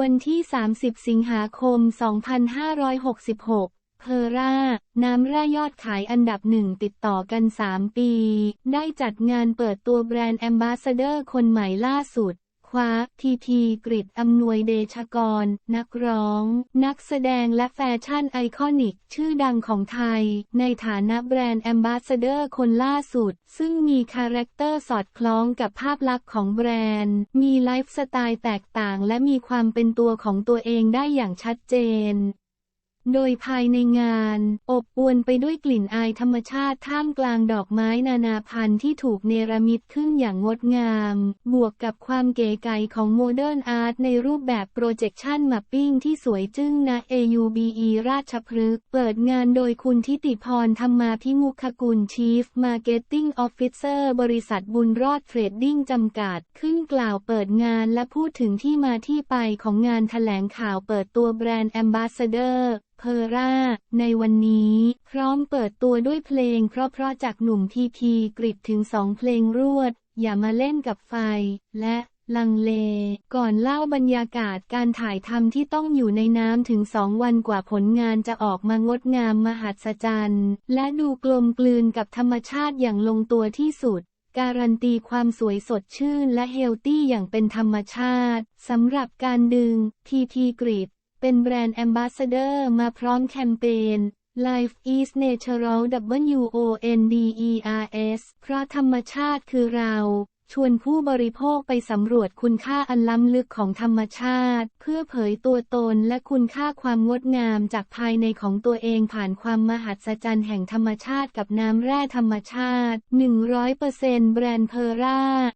วันที่ 30 สิงหาคม 2566 เพอร่า น้ำแร่ยอดขายอันดับหนึ่งติดต่อกัน 3 ปี ได้จัดงานเปิดตัวแบรนด์แอมบาสเดอร์คนใหม่ล่าสุด คว้า ทีทีกริดอำนวยเดชกร นักร้อง นักแสดงและแฟชั่นไอคอนิก ชื่อดังของไทย ในฐานะแบรนด์แอมบาสเดอร์คนล่าสุด ซึ่งมีคาแรคเตอร์สอดคล้องกับภาพลักษณ์ของแบรนด์ มีไลฟ์สไตล์แตกต่างและมีความเป็นตัวของตัวเองได้อย่างชัดเจน โดยภายในงาน อบอวลไปด้วยกลิ่นอายธรรมชาติท่ามกลางดอกไม้นานาพันธุ์ที่ถูกเนรมิตขึ้นอย่างงดงาม บวกกับความเก๋ไก๋ของโมเดิร์นอาร์ตในรูปแบบโปรเจคชันมัปปิ้งที่สวยจึ้งณ AUBE ราชพฤกษ์เปิดงานโดยคุณทิติพรธรรมาพิมุขกุล Chief Marketing Officer บริษัทบุญรอดเทรดดิ้งจำกัด ขึ้นกล่าวเปิดงานและพูดถึงที่มาที่ไปของงานแถลงข่าวเปิดตัวแบรนด์ Ambassador เเพอร่า ในวันนี้ พร้อมเปิดตัวด้วยเพลง เพราะๆจากหนุ่มทีพีกริดถึงสองเพลงรวด อย่ามาเล่นกับไฟ และลังเล ก่อนเล่าบรรยากาศการถ่ายทำที่ต้องอยู่ในน้ำถึงสองวันกว่าผลงานจะออกมางดงามมหัศจรรย์ และดูกลมกลืนกับธรรมชาติอย่างลงตัวที่สุด การันตีความสวยสดชื่นและเฮลตี้อย่างเป็นธรรมชาติสำหรับการดึงทีทีกริด เป็นแบรนด์แอมบาสเดอร์มาพร้อมแคมเปญ Life is Natural W O N D E R S เพราะธรรมชาติคือเรา ชวนผู้บริโภคไปสำรวจคุณค่าอันล้ำลึกของธรรมชาติ เพื่อเผยตัวตนและคุณค่าความงดงามจากภายในของตัวเองผ่านความมหัศจรรย์แห่งธรรมชาติกับน้ำแร่ธรรมชาติ 100%แบรนด์เพอร่า